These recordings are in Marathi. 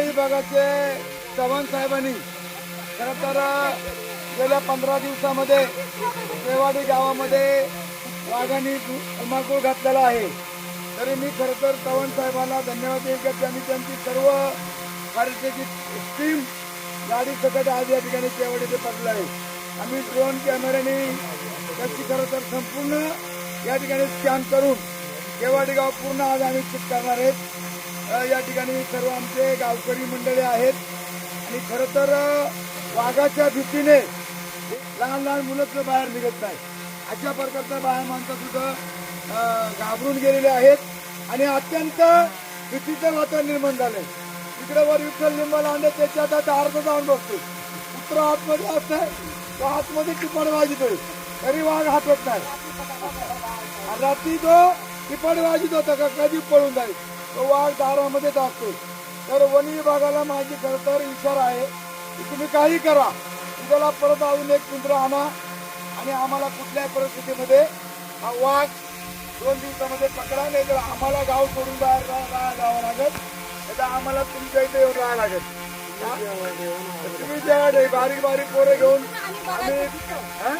विभागाचे चव्हाण साहेबांनी. खरं तर गेल्या पंधरा दिवसामध्ये रेवाडी गावामध्ये वाघांनी धुमाकूळ घातलेला आहे. तरी मी खरं तर चव्हाण साहेबांना धन्यवाद देईल की त्यांनी त्यांची सर्व कार्यक्रमाची टीम गाडी सकट आज या ठिकाणी केवाडी ते पडलं आहे. आम्ही ड्रोन कॅमेऱ्याने त्याची खरं तर संपूर्ण या ठिकाणी स्कॅन करून केवाडी गाव पूर्ण आज आम्ही चिट करणार आहेत. या ठिकाणी सर्व आमचे गावकरी मंडळी आहेत. आणि खरं तर वाघाच्या भीतीने लहान लहान मुलंच बाहेर निघत नाही. अशा प्रकारचा बाहेर माणसं सुद्धा घाबरून गेलेले आहेत. आणि अत्यंत भीतीचं वातावरण निर्माण झालंय. तिकडे वर विठ्ठल लिंबाला आणले त्याच्या आता अर्ध जाऊन बसतो कुत्र आतमध्ये असतंय तो आतमध्ये टिपण वाजतोय. तरी वाघ हातवत नाही. रात्री तो टिपण वाजत होता का कधी पळून जाईल? तो वाघ दारामध्येच असतो तर वन विभागाला माझी खरं तर इशारा आहे की तुम्ही काही करा उद्याला परत अजून एक पिंजरा आणा आणि आम्हाला कुठल्याही परिस्थितीमध्ये हा वाघ दोन दिवसामध्ये पकडा नाही तर आम्हाला गाव सोडून बाहेर रा- रा- जावं लागेल नाही तर आम्हाला तुमच्या इथे येऊन राहावं लागेल हा? तर तुम्ही जेव्हा ते बारीक बारीक पोरं घेऊन आम्ही हा?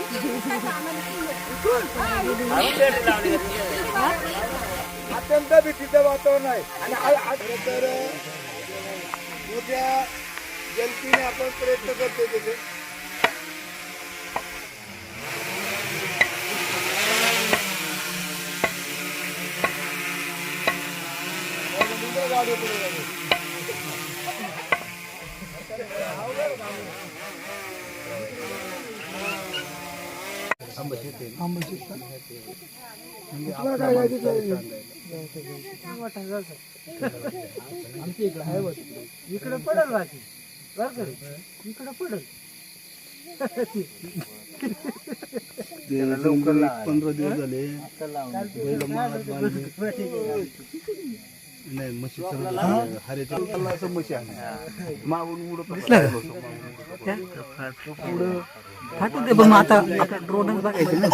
अत्यंत भीतीचं वातावरण आहे. आणि खरं तर मोठ्या जलतीने आपण प्रयत्न करतो तिथे. गाडी पुढे तुला काय घ्यायचं आहे? इकडे पडल बाकी बर का इकडे पडल पंधरा दिवस झाले बैल महाराज बांधले. नाही म्हशी सर्व हरेच्या म्हशी आहे मागून उडत फाटू दे पण मग आता आता ड्रोनच बघायचं ना.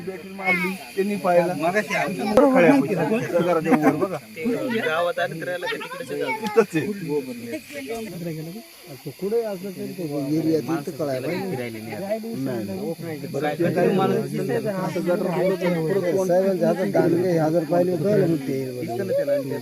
बॅटरी मारली त्यांनी पाहिला कुठे असलं तरी एरिया तिथं कळायला साहेबांच्या हजार पाहिले कळलं मग ते